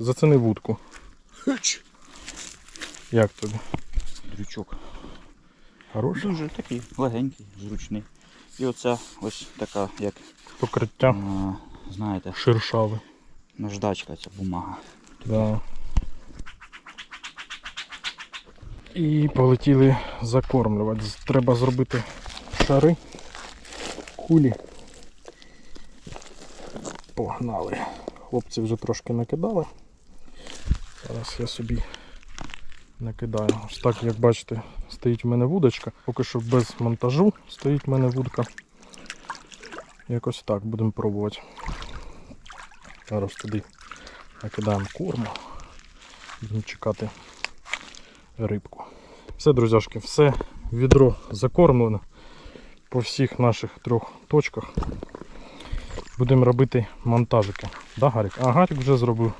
Зацени вудку. Як тобі? Дрючок. Хороший? Дуже такий легенький, зручний. І оця ось така, як, Покриття а, знаєте, шершаве. наждачка ця бумага. Да. І полетіли закормлювати. Треба зробити шари, кулі. Погнали. Хлопці вже трошки накидали. Зараз я собі накидаю. Ось так, як бачите, стоїть в мене вудочка. Поки що без монтажу стоїть в мене вудка. Якось так будемо пробувати. Зараз туди накидаємо корму. Будемо чекати рибку. Все, друзяшки, все відро закормлено по всіх наших трьох точках. Будемо робити монтажики. Да, Гарік? А Гарік вже зробив